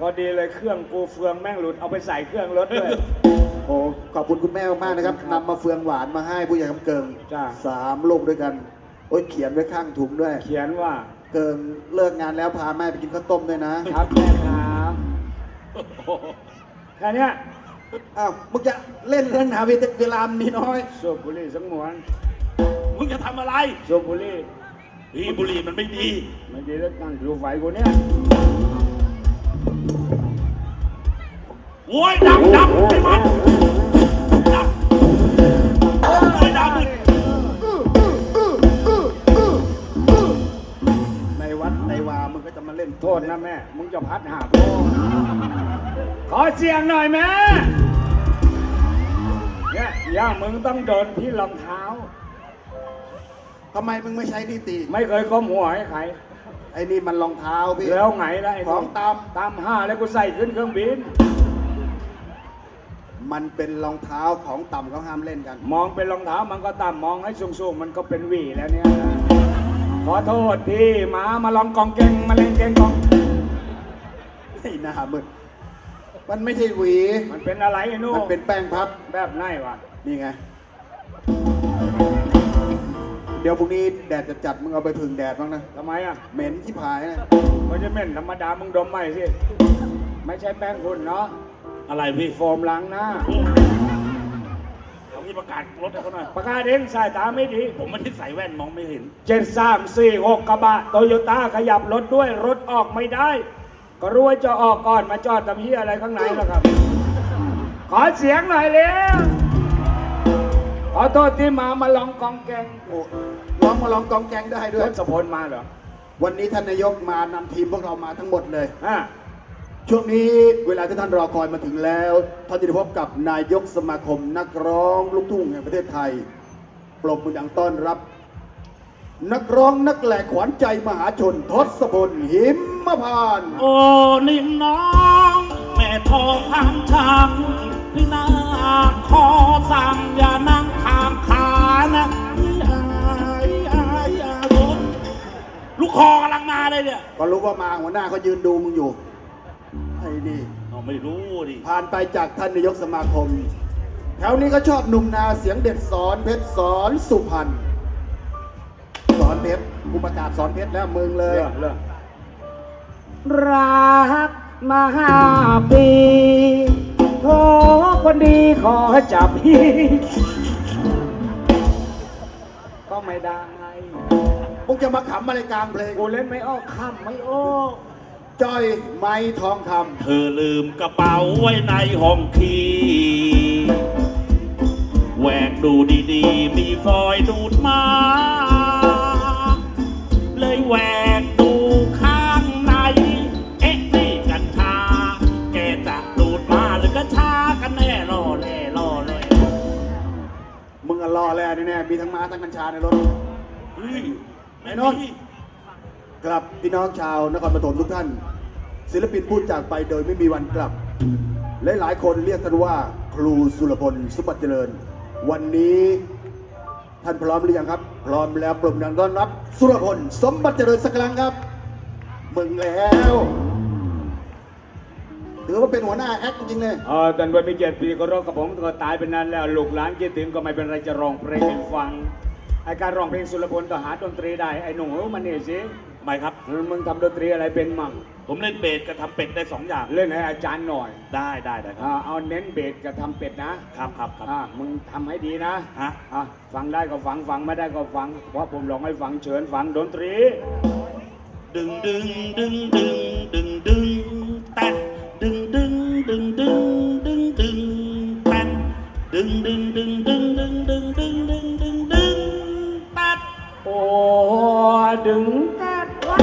พอดีเลยเครื่องกูเฟืองแม่งหลุดเอาไปใส่เครื่องรถด้วย โอ้ขอบคุณคุณแม่มากๆนะครับนำมาเฟืองหวานมาให้ผู้ใหญ่คำเกิงจ้าสามลูกด้วยกัน โอ้ยเขียนไว้ข้างถุงด้วย เขียนว่าเกิงเลิกงานแล้วพาแม่ไปกินข้าวต้มด้วยนะครับแม่ครับแค่เนี้ยอ้าวมึงจะเล่นเรื่องหาเวลามีน้อย สูบบุหรี่สังหวนมึงจะทำอะไรสูบบุหรี่พี่บุหรี่มันไม่ดีไม่ดีแล้วนั่งดูไฟกูเนี่ย โว้ยดับดับไอ้มันดับโอ้ยดับอีกในวัดในวามึงก็จะมาเล่นโทษนะแม่ มึงจะพัดหาพ่อขอเสียงหน่อยแม่เนี่ยย่ามึงต้องโดนที่รองเท้า ทำไมมึงไม่ใช้นี่ตี ไม่เคยก้มหัวให้ใคร ไอ้นี่มันรองเท้าพี่แล้วไงล่ะไอ้ของตามตามห้าแล้วกูใส่ขึ้นเครื่องบิน มันเป็นรองเท้าของต่ำเขาห้ามเล่นกัน มองเป็นรองเท้ามันก็ต่ำมองให้สูงๆมันก็เป็นหวีแล้วเนี่ยนะขอโทษที่หมามาลองกองเกงมาเล่นเกงกองไอ้หน้ามึงมันไม่ใช่หวี มันเป็นอะไรไอ้หนู่มันเป็นแป้งพับแบบไหนวะนี่ไง เดี๋ยวพรุ่งนี้แดดจะจัดมึงเอาไปพึ่งแดดบ้างนะทำไมอะเหม็นที่ผายนะมันจะเหม็นธรรมดามึงดมใหม่สิไม่ใช่แป้งคุณเนาะอะไรพี่โฟมล้างหน้าเอาพี่ประกาศรถให้เขาหน่อยประกาศเองสายตาไม่ดี ผมไม่ได้ใส่แว่นมองไม่เห็นเจ็ดสามสี่หกกระบะโตโยต้าขยับรถด้วยรถออกไม่ได้ ก็รู้ว่าจะออกก่อนมาจอดทำเฮียอะไรข้างในแล้วครับ ขอเสียงหน่อยเร็ว ขอโทษที่มามาลองกองแกงโอ้ร้องมาลองกองแกงได้ด้รวยถสะพลมาเหรอวันนี้ท่านนายกมานำทีมพวกเรามาทั้งหมดเลย อะช่วงนี้เวลาที่ท่านรอคอยมาถึงแล้วท่านจะได้พบกับนายกสมาคมนักร้องลูกทุ่งแห่งประเทศไทย ปรบมือดังต้อนรับ นักร้องนักแหลกขวัญใจมหาชนทศพลหิมพานต์ โอ้นิ่มน้อง แม่ทองพังช้างพี่นาขอสั่งอย่านั่งข้างขานะอายอายอายรถลูกคอกำลังมาเลยเนี่ยก็รู้ว่ามาหัวหน้าเขายืนดูมึงอยู่ ไอ้นี่ เราไม่รู้ดิผ่านไปจากท่านนายกสมาคม แถวนี้ก็ชอบหนุ่มนาเสียงเด็ดสอนเพชรสอนสุพรรณสอนเพชรกูประกาศสอนเพชรแล้วมึงเลย เลิกเลิกรักมาห้าปีโทคนดีขอจับพี่ ไม่ได้มึงจะมาขำอะไรกลางเพลงกูเล่นไม่ออกคำไม่ออกจ้อยไม้ทองคเธอลืมกระเป๋าไว้ในห้องคีแหวกดูดีๆ มีฟอยดูดมา เลยแหวกดูข้างใน เอ๊ะนี่กัญชา แกจะดูดมาหรือกัญชากันแน่รอแล่รอแล่ำมึงอรอแล้วแน่ๆมีทั้งม้าทั้งกัญชาในรถไอ้นนท์กลับพี่น้องชาวนครปฐมทุกท่าน ศิลปินพูดจากไปโดยไม่มีวันกลับ และหลายคนเรียกท่านว่า ครูสุรพลสุปัตเจริญ วันนี้ท่านพร้อมหรือยังครับ พร้อมแล้วปรบมือดังต้อนรับ สุรพลสมบัติเจริญสักครั้งครับ มึงแล้ว ถือว่าเป็นหัวหน้าแอคจริงๆเลยเออตอนวันมีเจ็ดปีก็ร้องกับผมก็ตายไปนานแล้วลูกหลานคิดถึงก็ไม่เป็นไรจะร้องเพลงให้ฟังไอการร้องเพลงสุรพลก็หาดนตรีได้ไอ้หนุ่มเออมันนี่สิไม่ครับ มึงทำดนตรีอะไรเป็นมั่งผมเล่นเบสกับทำเป็ดได้สองอย่าง เล่นให้อาจารย์หน่อย ได้ได้ได้ครับอ่าเอาเน้นเบสกับทำเป็ดนะครับครับครับ อ่ามึงทำให้ดีนะฮะ อะฟังได้ก็ฟังฟังไม่ได้ก็ฟัง เพราะผมลองให้ฟังเชิญฟังดนตรี ดึงดึงดึงดึงดึงดึง ดึงดึงดึงดึงดึงดึงดึงดึงดึงดึงแตะโอ้ดึงกัดวะ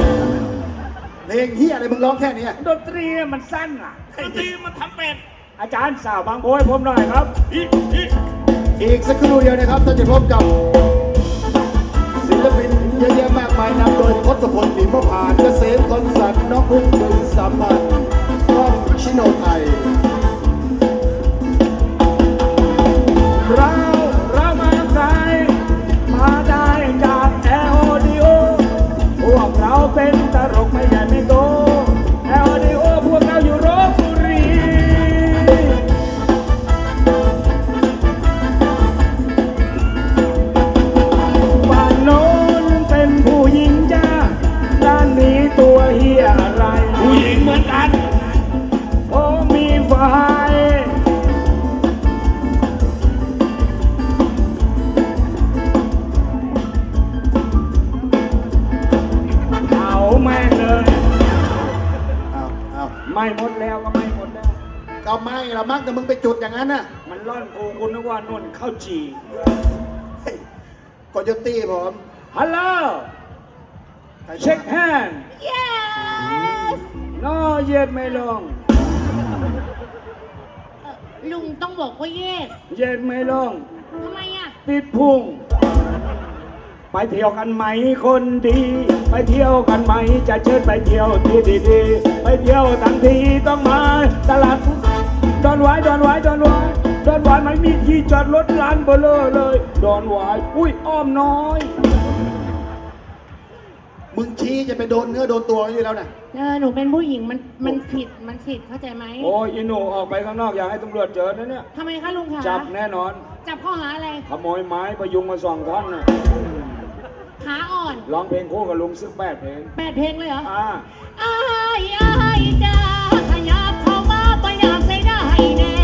เพลงเฮียอะไรมึงร้องแค่เนี้ยดนตรีมันสั้นอะดนตรีมันทำเป็ดอาจารย์สาวบางโพยผมหน่อยครับ อีกสักครู่เดียวนะครับท่านจะพบกับศิลปินเยอะแยะมากมายนำโดยทศพลหนิมพานเกษมคอนสันน้องพุ่งบึงสัมพันธ์ก้องชิโนไทย right. ลุงต้องบอกว่า yes เย็ดไม่ลง ทำไมอะ ติดพุง ไปเที่ยวกันไหมคนดี ไปเที่ยวกันไหม จะเชิญไปเที่ยวที่ดีๆ ไปเที่ยวทั้งทีต้องมาตลาดดอนหวายดอนหวายดอนหวายดอนหวายไม่มีที่จอดรถลานเบลอเลย ดอนหวายอุ้ยอ้อมน้อย มึงชี้จะไปโดนเนื้อโดนตัวอยู่แล้วน่ะ เออหนูเป็นผู้หญิงมันมันผิดมันผิดเข้าใจไหมโอ้ยอีหนูออกไปข้างนอกอย่าให้ตำรวจเจอนะเนี่ย ทำไมคะลุงคะจับแน่นอน จับข้อหาอะไรขโมยไม้ประยุงมาสองท่อนน่ะขาอ่อนร้องเพลงคู่กับลุงซึ่งแปดเพลงแปดเพลงเลยเหรออ่าอ้ายอ้ายจ้าขยับเข้ามาไปอยากใส่ได้แน่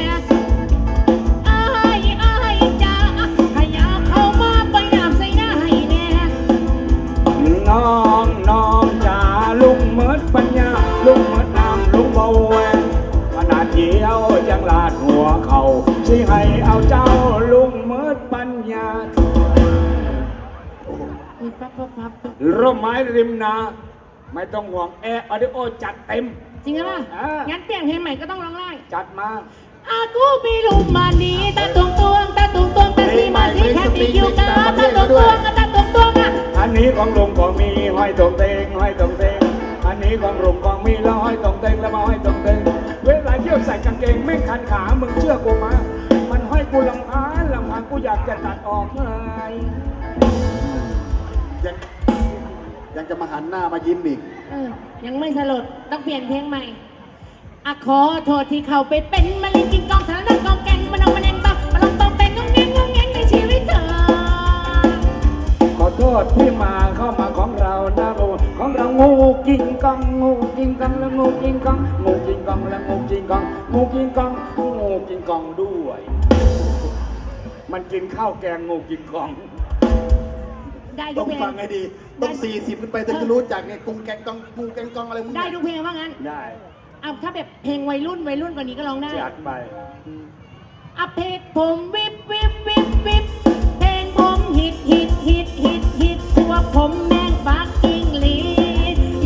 ปั๊บปั๊บปั๊บปั๊บร่มไม้ริมนา ไม่ต้องห่วงแอร์ออดิโอจัดเต็ม จริงหรือเปล่าอ่างั้ งั้นเปลี่ยนเพลงใหม่ก็ต้องร้องไล่จัดมา อากูมีลุมมานีตาตวงตวงตาตวงตวงตาสีมาสีแค่สีอยู่กาตาตวงตวงตาตวงตวงอะอันนี้ของลุงก็มีห้อยตรงเตงห้อยตรงเตงอันนี้ของลุงก็มีแล้วห้อยตรงเตงแล้วมาห้อยตรงเตงเวลาเที่ยวใส่กางเกงไม่คันขามึงเชื่อกูมา มันห้อยกูลำพานลำพานกูอยากจะตัดออกเลย ยังยังจะมาหันหน้ามายิ้มอีก เออ ยังไม่สลด ต้องเปลี่ยนเพลงใหม่ อะขอโทษที่เขาไปเป็นมะเร็งกินกองสารนักกองแกงมันเอามันเองบักมันลองต้องเป็นงงเงงงงเงงในชีวิตเธอ ขอโทษที่มาเข้ามาของเรานะโรของเรางูกินกังงูกินกังแล้วงูกินกังงูกินกังแล้วงูกินกังงูกินกังงูกินกังด้วย มันกินข้าวแกงงูกินกอง ได้ทุต้อกงเพลง ฟังให้ดี ต้องสี่สิบขึ้นไปถึงจะรู้จักเนี่ยกงแกงกองกูแกงกองอะไรมึงได้เนี่ยทุกเพลงว่างั้นได้เอาถ้าแบบเพลงวัยรุ่นวัยรุ่นกว่านี้ก็ร้องได้จัดไปอะเพลงผมวิบวิบวิบวิบเพลงผมฮิตฮิตฮิตฮิตฮิตพวกผมแม่งฟักอิงลี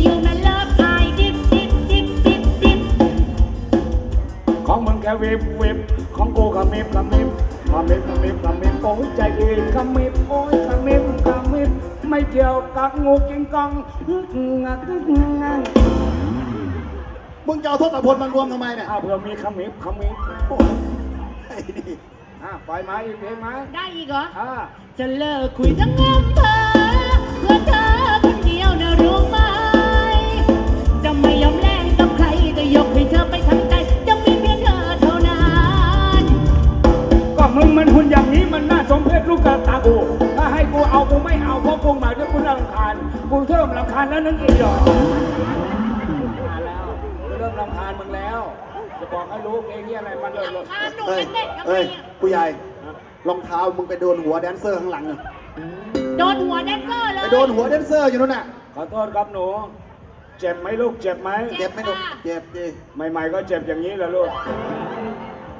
อยู่นั่นเลิฟไอดิบดิบดิบดิบดิบของมึงแค่วิบวิบของกูขมิบขมิบขมิบขมิบขมิบโอ้ยใจดีขมิบโอ้ยขมิบขมิบ ไม่เกี่ยวกับงูกินกองงักงักมึงจะเอาทศพลมารวมทำไมเนี่ยอ้าวเผื่อมีขมิบขมิบโอ้ไอ้นี่อะปล่อยมาอีกเพลงไหมได้อีกเหรอ อ่า จะเลิกคุยทั้งอำเภอเพื่อเธอคนเดียวนะรู้ไหม จะไม่ยอมแลกกับใครจะยกให้เธอไปทั้ง หุ่นอย่างนี้มันน่าสมเพชลูกกระตากูถ้าให้กูเอากูไม่เอาเพราะกูมาด้วยกูรำคาญกูเริ่มรำคาญแล้วนึกอีกเหรอมาแล้วกูเริ่มรำคาญมึงแล้ว จะบอกให้รู้เพลงนี้อะไรมันเลยลำคาญหนูเอ้ยเป็นเด็กทำไมเอ้ยอะผู้ใหญ่รองเท้ามึงไปโดนหัวแดนเซอร์ข้างหลังอะโดนหัวแดนเซอร์เลยไปโดนหัวแดนเซอร์อยู่นั่นน่ะขอโทษครับหนู เจ็บไหมลูกเจ็บไหมเจ็บไหมลูกเจ็บดิใหม่ ๆ ก็เจ็บอย่างนี้แหละลูก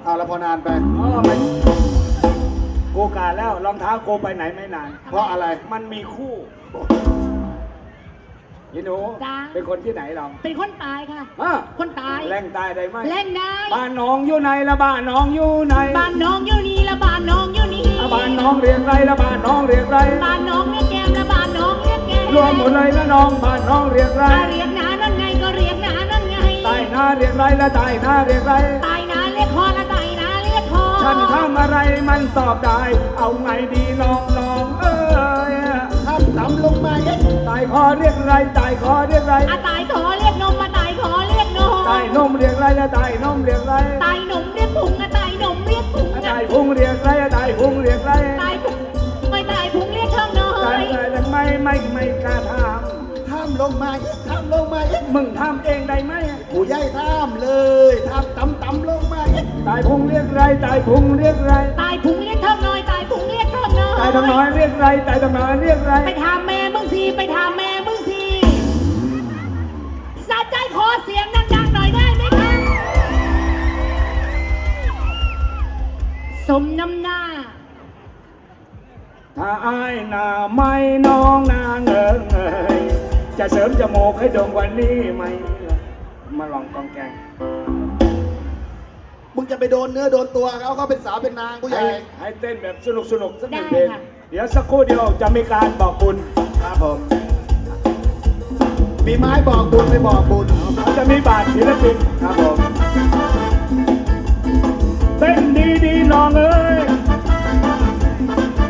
เอาละพอนานไปอ๋อไม่กูกาแล้วรองเท้ากูไปไหนไม่นาน เพราะอะไรมันมีคู่ยีหนูจ้า เป็นคนที่ไหนเราเป็นคนตายค่ะ ฮะคนตาย แรงตายได้ไหมเล่นได้ บ้านน้องอยู่ไหนละบ้านน้องอยู่ไหนบ้านน้องอยู่นี่ละบ้านน้องอยู่นี่อะบ้านน้องเรียกไรละบ้านน้องเรียกไรบ้านน้องเรียกแก้มละบ้านน้องเรียกแก้มรวมหมดเลยละน้องบ้านน้องเรียกไรถ้าเรียกหนานั่นไงก็เรียกหนานั่นไงใต้หน้าเรียกไรละใต้หน้าเรียกไรตาย ยกคอฉันทำอะไรมันตอบได้ เอาไงดีน้องน้องเอ้ยข้ามต่ำลงมาเอ๊ะตายคอเรียกไรตายคอเรียกไรอะตายขอเรียกนมมาตายขอเรียกนมตายนมเรียกไรละตายนมเรียกไรตายหนมเรียกพุงอะตายหนมเรียกพุงอะตายพุงเรียกไรตายพุงเรียกไรตายพุงไม่ตายพุงเรียกข้างน้อตายยตายทำไมไม่ไม่กล้าทข้ามลงมาเอ๊ะข้ามลงมาเอ๊ะำมึงทำเองได้ไหมผู้ใหญ่ข้ามเลยข้ามต่ำต่ำลงมาเอ๊ะ ตายพุงเรียกไรตายพุงเรียกไรตายพุงเรียกเท่าน้อยตายพุงเรียกเท่าน้อยตายทางน้อยเรียกไรตายทางน้อยเรียกไรไปถามแม่มึงสิไปถามแม่มึงสิสะใจขอเสียงดังๆหน่อยได้ไหมคะสมน้ำหน้า ถ้าอายหน้าไม่น้องนาเอิงเอยจะเสริมจมูกให้ด่งวันนี้ไหมมาลองกองแกง จะไปโดนเนื้อโดนตัวเขาเขาเป็นสาวเป็นนางผู้ใหให้ญ่ให้เต้นแบบสนุกสนุกๆสักหนึ่งได้เพลงค่ะ เดี๋ยวสักครู่เดียวจะมีการบอกบุญครับผมมีไม้บอกบุญไม่บอกบุญเขาจะมีบาทศิลปินครับผมเต้นดีดีๆน้องเอ้ย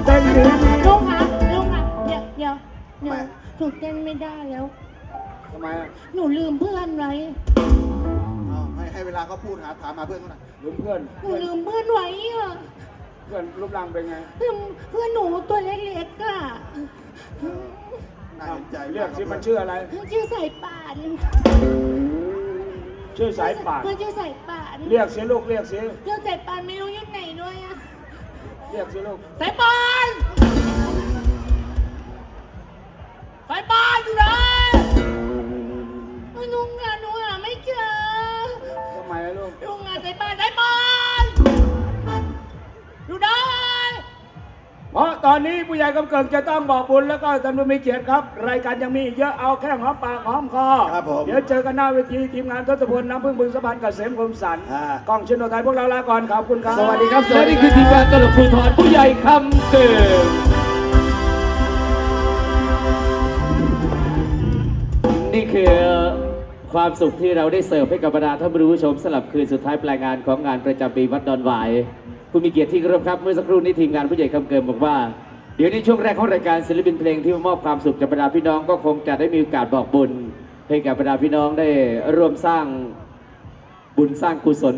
เต้นดีดีลุงคะลุงคะเดี๋ยวเดี๋ยวเดี๋ยวหนูเต้นไม่ได้แล้วทำไมอะหนูลืมเพื่อนไว้เอา ให้ให้เวลาเขาพูดหาถามมาเพื่อนเขาหน่อยลืมเพื่อนหนูลืมเพื่อนไว้อะเพื่อนรูปร่างเป็นไงเพื่อนเพื่อนหนูตัวเล็กๆอะน่าเห็นใจเรียกสิมันชื่ออะไร ชื่อสายป่านชื่อสายป่านเพื่อนชื่อสายป่านเรียกสิลูกเรียกสิเรื่องสายป่านไม่รู้อยู่ไหนด้วยอะเรียกสิลูกสายป่าน อนนี้ผู้ใหญ่กำเกิงจะต้องบอกบุญแล้วก็ท่านผู้มีเกียรติครับ รายการยังมีอีกเยอะเอาแค่หอมปากหอมคอครับผมเดี๋ยวเจอกันหน้าเวทีทีมงานทศพลน้ำพึ่งบึงสะพานเกษมคมสันอ่ากล้องชนโนไทยพวกเราลาก่อนขอบคุณครับสวัสดีครับและนี่คือทีมงานตลกภูทรผู้ใหญ่คำเกิดนี่คือความสุขที่เราได้เสิร์ฟให้กับบรรดาท่านผู้ชมสลับคืนสุดท้ายปลายงานของงานประจำปีวัดดอนหวาย ผู้มีเกียรติที่เคารพครับเมื่อสักครู่นี้ทีมงานผู้ใหญ่คำเกินบอกว่า เดี๋ยวในช่วงแรกของรายการศิลปินเพลงที่มอบความสุขกับบรรดาพี่น้องก็คงจะได้มีโอกาสบอกบุญให้กับบรรดาพี่น้องได้ร่วมสร้างบุญสร้างกุศล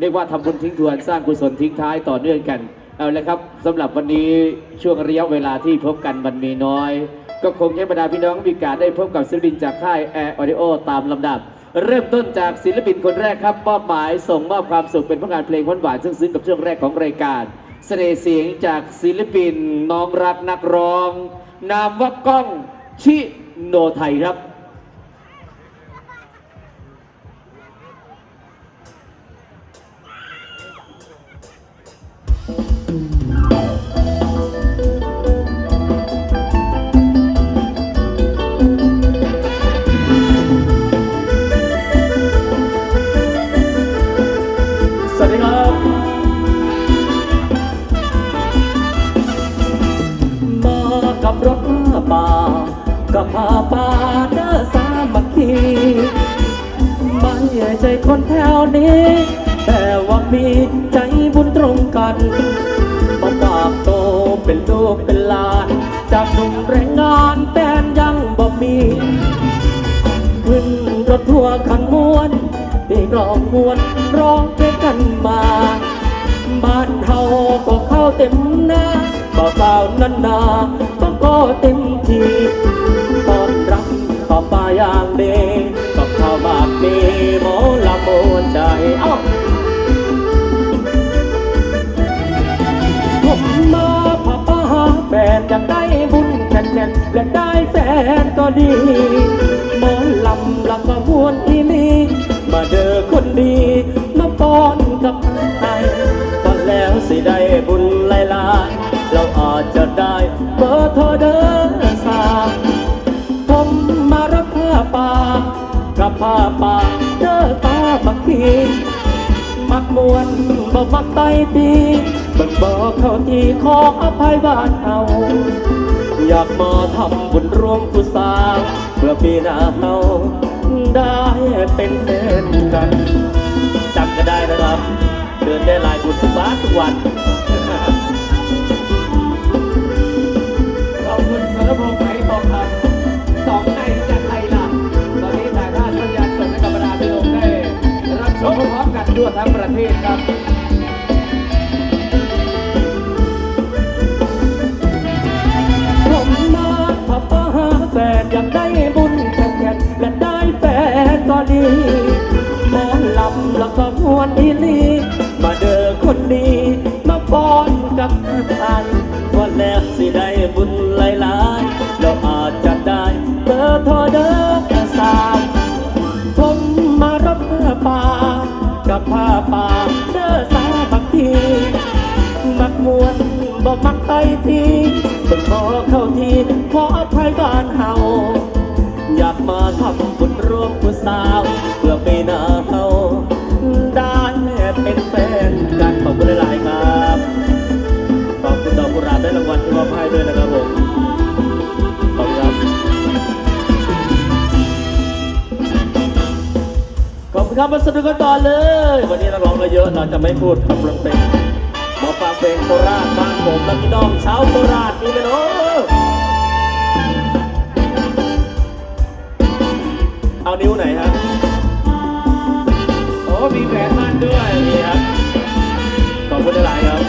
เรียกว่าทำบุญทิ้งทวนสร้างกุศลทิ้งท้ายต่อเนื่องกันเอาละครับสำหรับวันนี้ช่วงระยะเวลาที่พบกันมันมีน้อย ก็คงให้บรรดาพี่น้องมีโอกาสได้พบกับศิลปินจากค่ายแอร์ออดิโอตามลำดับ เริ่มต้นจากศิลปินคนแรกครับมอบหมายส่งมอบความสุขเป็นผลงานเพลงหวานๆซึ่งซึ้งกับช่วงแรกของรายการเสน่ห์เสียงจากศิลปินน้องรักนักร้อง นามว่าก้องชิโนไทยครับ ตรงกันมาฝากโตเป็นลูกเป็นหลาน จากหนุ่มแรงงานแฟนยังบ่มี ขึ้นรถทัวร์คันม้วนที่ร้องมวนร้องเพลงกันมาบ้านเฮาก็เข้าเต็มหน้าบ่าวสาวนันนาก็ก็เต็มทีตอนรับต่อปาอย่างเดกับข้าวบากเมหมอละโมใจเอ้า น่นและได้แฟนก็ดีหมอลำแล้วก็มวนอีลีมาเจอคนดีมาป้อนกับไอ้ก็แล้วสิได้บุญหลายๆเราอาจจะได้เบอร์โทรเดินสามผมมารับผ้าป่ากับผ้าป่าเด้อตาบักทีมักมวนบ่มักไตตีเบิ่งบ่เขาที่ขออภัยบ้านเฮาอา มาทำบุญร่วมกุศลเพื่อปีหน้าเฮาได้เป็นแฟนกันจำก็ได้นะครับ เดินได้หลายบุญทุกบ้านทุกวัน มาสนุกกันต่อเลย วันนี้นักร้องเราเยอะเราจะไม่พูดคำรำเพลงมาฟังเพลงโคราชบ้านผมและพี่น้องชาวโคราชนี่กันเนาะเอานิ้วไหนฮะโอ้มีแหวนมั่นด้วยนี่ครับขอบคุณหลายครับ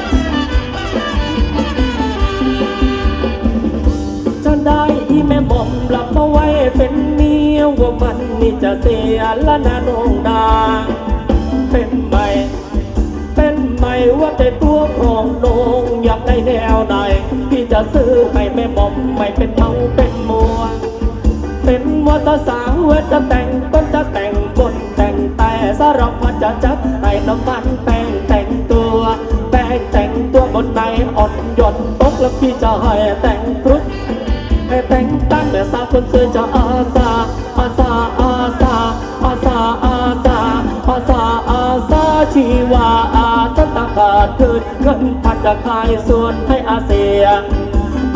จะได้อีแม่หม่อมรับมาไว้เป็น ว่ามันนี่จะเสียละนาโนงดา เป็นไหม เป็นไหมว่าแต่ตัวของนงอยากได้แนวไหนพี่จะซื้อให้แม่หม่อมไม่เป็นเมาเป็นมัว เป็นวัตสาวเวจะแต่งต้นจะแต่งบนแต่งแต่สารพัดจะจัดให้น้ำมันแป้งแต่งตัวแป้งแต่งตัวบนในอ่อนหย่อนตกแล้วพี่จะให้แต่งกรุบให้แต่งตั้งแต่สาวคนสวยจะอาสา อาสาอาสาอาสาอาสาอาสาอาสาชีวาอาสตะขาดคืนเงินพันจะขายส่วนให้อาเซีย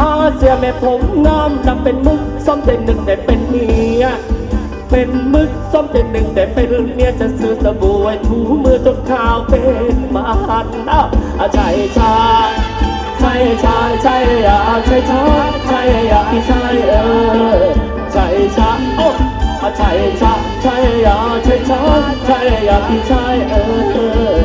อาเสียแม่ผมงามดำเป็นมึกส้มเต็นหนึ่งได้เป็นเมียเป็นมึกส้มเต็นหนึ่งได้เป็นเมียจะซื้อสบู่ไว้ถูมือจนขาวเป็นมาหันอ้าวอาใช่ใช่ใช่ใช่ใช่อะใช่ใช่ใช่อะพี่ใช่เออใช่ใช่โอ้ อาใช่ใช่ใช่อะใช่ใช่ใช่อะพี่ใช่เออ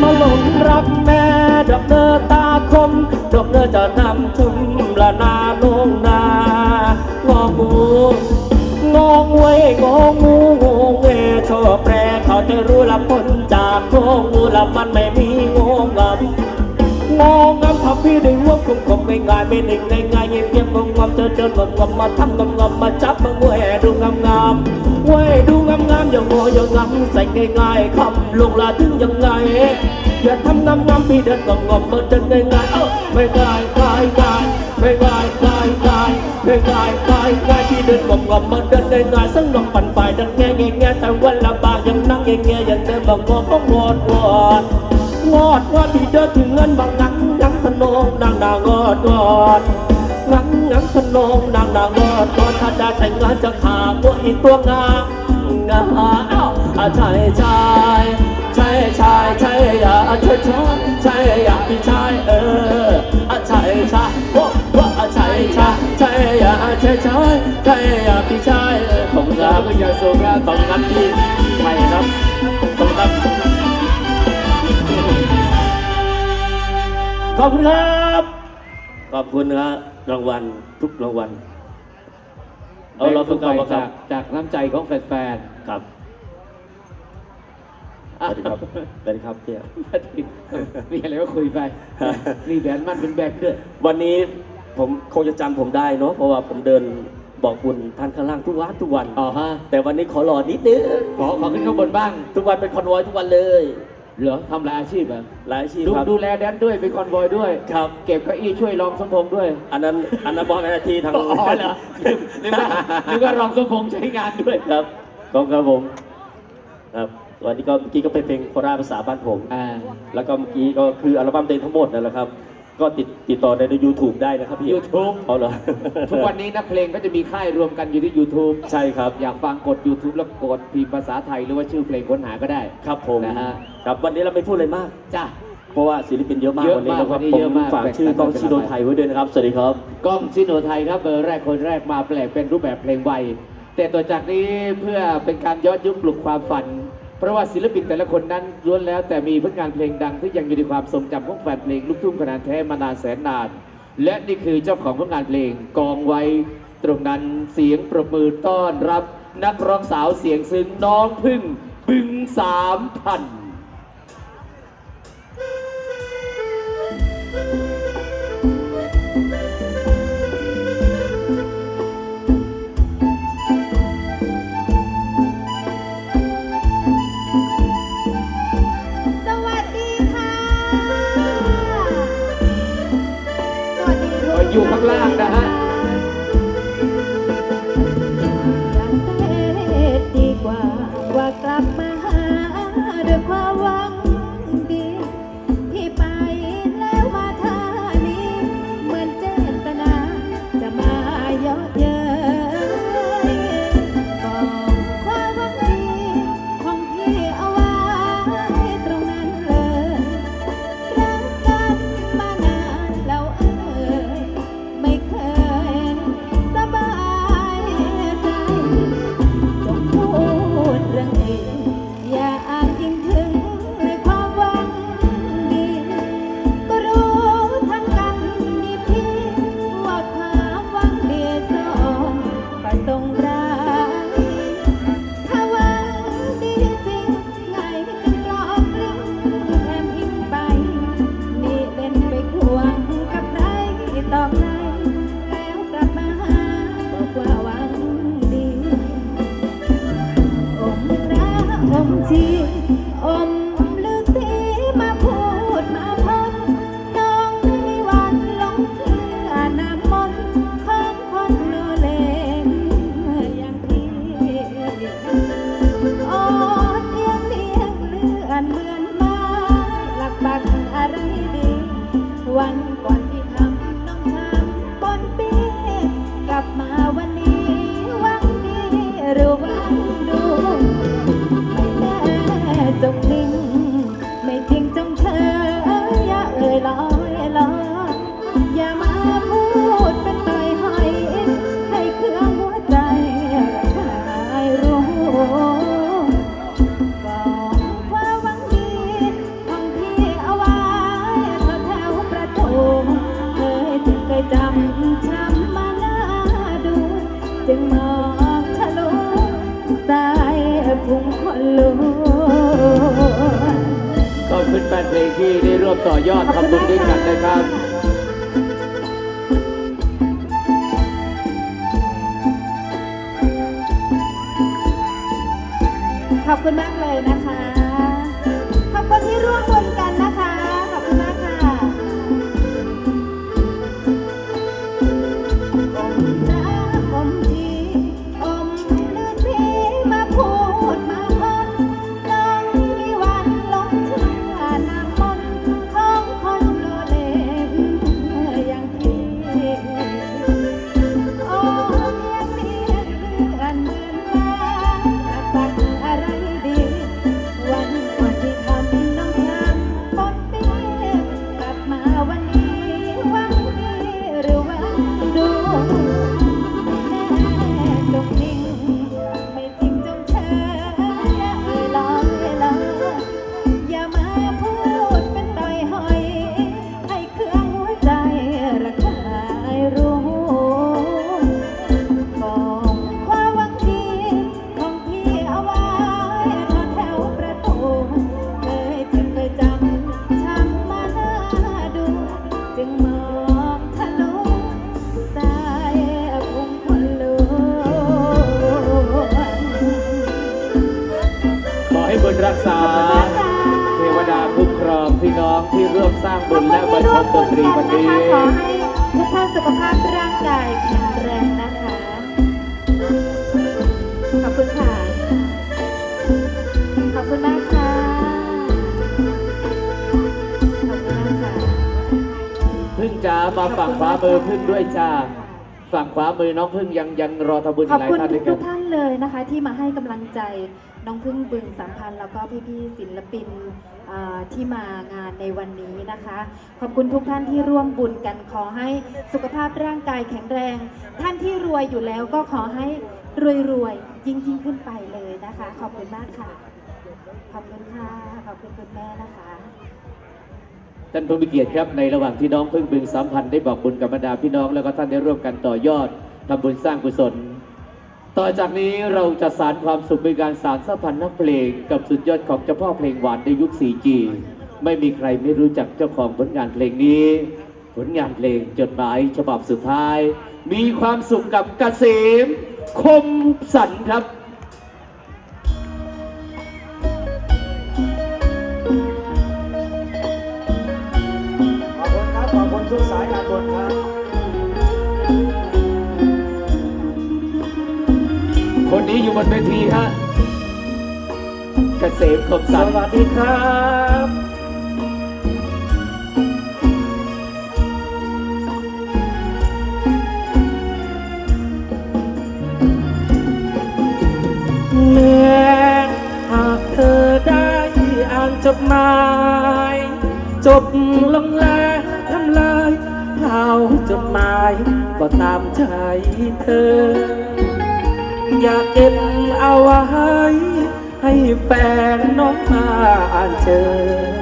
มาหลงรักแม่ดอกเนอตาคมดอกเนอจะนำชุมละนาลงนางองูงองเวยงองูงงเวชอบแปรเขาจะรู้ละพ้นจากงองูละมันไม่มีงงงำงงง ที่ได้ร่วมคงคงง่ายๆไม่หนึ่งง่ายๆเงียบเงียบงงงเธอเดินงงงำมาทำงงงำมาจับมาเวดูงามงามๆเวดูงามงามๆอย่างงออย่างงำใส่ง่ายๆคำลงละถึงยังไงอย่าทำงำงำพี่เดินงงงำมาเดินง่ายๆเอ้าไม่ง่ายง่ายง่ายไม่ง่ายง่ายง่ายไม่ง่ายง่ายง่ายพี่เดินงงงำมาเดินง่ายๆสังนกปั่นไปเดินแง่แง่แง่แต่วันละบากยังนั่งแง่แง่ยังเดินบางงอก็งอดงอดงอดงอดที่เดินถึงเงินบางงังงังสน นางนางอดงอดงังงังสนองนางนางอดงอดถ้าได้แต่งงานจะขาตัวอีตัวงามงามอ้าวใช่ใช่ใช่ใช่ใช่อะใช่ใช่ใช่อะพี่ชายเอออะใช่ใช่โอ้ว่าอะใช่ใช่ใช่อะใช่ใช่ใช่อะพี่ชายเออของครัเราบคุณยาสูงครับต้องนัดที่ไทยครับต้องนัด ขอบคุณครับ ขอบคุณนะรางวัลทุกรางวัล เอาเราแบ่ฝึงกไปเอาครัจาบกจากน้ำใจของแฟนครับๆสวัสดีครับสวัสดีครับพี่มีอะไรก็คุยไปมีแหวนมั่นเป็นแบงค์ด้วยวันนี้ผมคงจะจำผมได้เนาะเพราะว่าผมเดินบอกบุญท่านข้างล่างทุกวันทุกวัน อ๋อฮะแต่วันนี้ขอรอนิดนึงขอขอขึ้นข้างบนบ้าง ทุกวันเป็นคอนวอยทุกวันเลย เหรอทำหลายอาชีพเหรอหลายอาชีพดูครับ ดูแลแดนด้วยเป็นคอนวอยด้วย ครับ เก็บเก้าอี้ช่วยรองสมพงษ์ด้วยอันนั้นอันนั้นบอลหน้าที่ทาง อ๋อเหรอลืมลืมว่าลืมว่ารองสมพงษ์ใช้งานด้วย ครับขอบคุณครับผมครับวันนี้ก็เมื่อกี้ก็เป็นเพลงโคราชภาษาบ้านผม อ่า แล้วก็เมื่อกี้ก็คืออัลบั้มเต็มทั้งหมดนั่นแหละครับ ก็ติดติดต่อใน YouTube ได้นะครับพี่ YouTube เอาเหรอ ทุกวันนี้นักเพลงก็จะมีค่ายรวมกันอยู่ที่ YouTube ใช่ครับ อยากฟังกด YouTube แล้วกดพิมพ์ภาษาไทยหรือว่าชื่อเพลงค้นหาก็ได้ ครับผมนะฮะครับวันนี้เราไม่พูดอะไรมาก จ้าเพราะว่าศิลปินเยอะมากเยอะวันนี้มากแล้วก็วันนี้ผมเยอะมากฝากชื่อแบ่งกล้องสรรชิโนไทยไว้ด้วยนะครับ สวัสดีครับ กล้องชิโนไทยครับเบอร์แรกคนแรกมาแปลกเป็นรูปแบบเพลงไวแต่ต่อจากนี้เพื่อเป็นการย้อนยุคปลุกความฝัน เพราะว่าศิลปินแต่ละคนนั้นล้วนแล้วแต่มีผลงานเพลงดังที่ยังอยู่ในความทรงจำของแฟนเพลงลูกทุ่งขนาดแท้มานานแสนนาน และนี่คือเจ้าของผลงานเพลงกองไว้ ตรงนั้นเสียงปรบมือต้อนรับ นักร้องสาวเสียงซึ้งน้องพึ่งบึงสามพัน อยู่ข้างล่างนะฮะ ฟนเพลงที่ได้ร่วมต่อยอดทำบุญด้วยกันนะครับขอบคุณมาก งด้วยจ้าฝั่งขวามือน้องพึ่งยังยังรอทำบุญขอีอกบหลายคุณท่านด้วยกัทุนกท่านเลยนะคะ ที่มาให้กำลังใจน้องพึ่งบึงสามพันธ์แล้วก็พี่ๆศิลปินอ่าที่มางานในวันนี้นะคะ ขอบคุณทุกท่านที่ร่วมบุญกันขอให้สุขภาพร่างกายแข็งแรง ท่านที่รวยอยู่แล้วก็ขอให้รวยๆยิ่งยิ่งขึ้นไปเลยนะคะ ขอบคุณมากค่ะ ขอบคุณค่ะขอบคุณคุณแม่นะคะ ท่านผู้มีเกียรติครับในระหว่างที่น้องพึ่งบึงสามพันธ์ได้บอกบุญกับบรรดาพี่น้องแล้วก็ท่านได้ร่วมกันต่อยอดทำบุญสร้างกุศล ต่อจากนี้เราจะสารความสุขในการสารสัมพันธ์นักเพลง กับสุดยอดของเจ้าพ่อเพลงหวานในยุค 4G ไม่มีใครไม่รู้จักเจ้าของผลงานเพลงนี้ ผลงานเพลงจดหมายฉบับสุดท้าย มีความสุขกับกเกษมคมสันครับ สายงาบุญครับ คนนี้อยู่บนเวทีฮะเกษมคมสสันวัสดีครับแม้หากเธอได้อ่านจดหมาย จบลงแล้วาวจดหมายก็ตามใจเธอ อยากเก็บเอาไว้ให้แฟนน้องมาอ่านเจอ